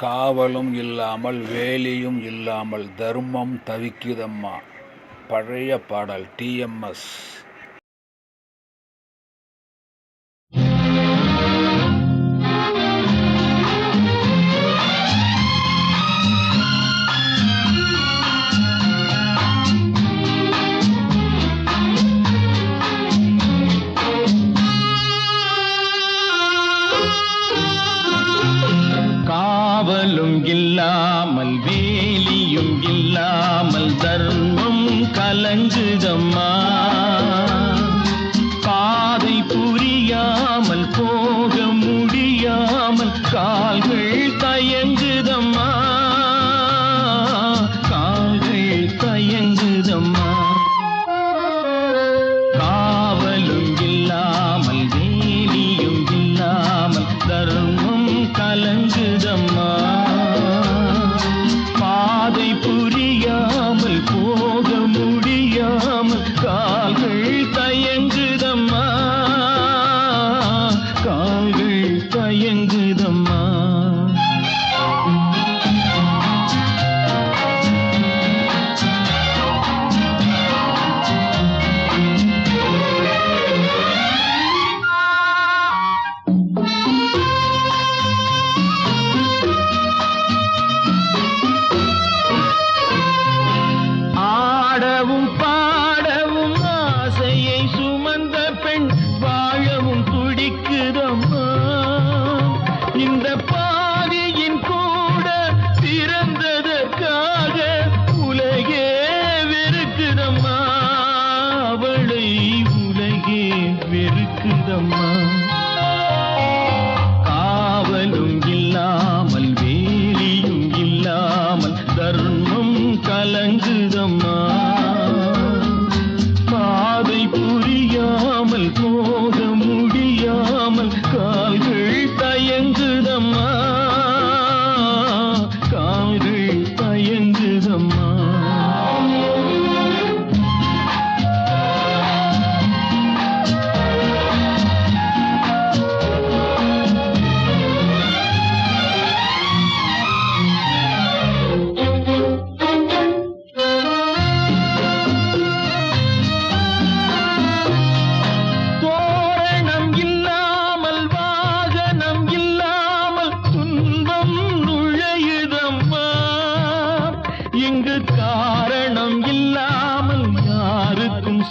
காவலும் இல்லாமல் வேலியும் இல்லாமல் தர்மம் தவிக்குதம்மா பழைய பாடல் டிஎம்எஸ் ஒன்றும் இல்லாமல் இருக்குதம்மா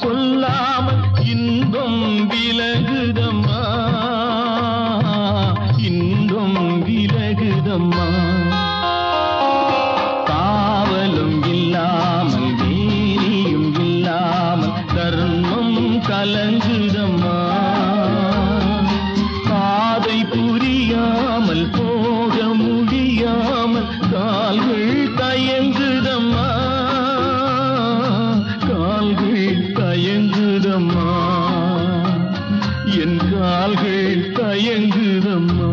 சொல்லாமல் இன்பம் விலகுதம்மா. இன்பம் விலகுதம்மா. காவலும் இல்லாமல் வேலியும் இல்லாமல் தர்மம் கலங்குதம்மா. பாதை புரியாமல் போ கால்கள் தயங்குதம்மா.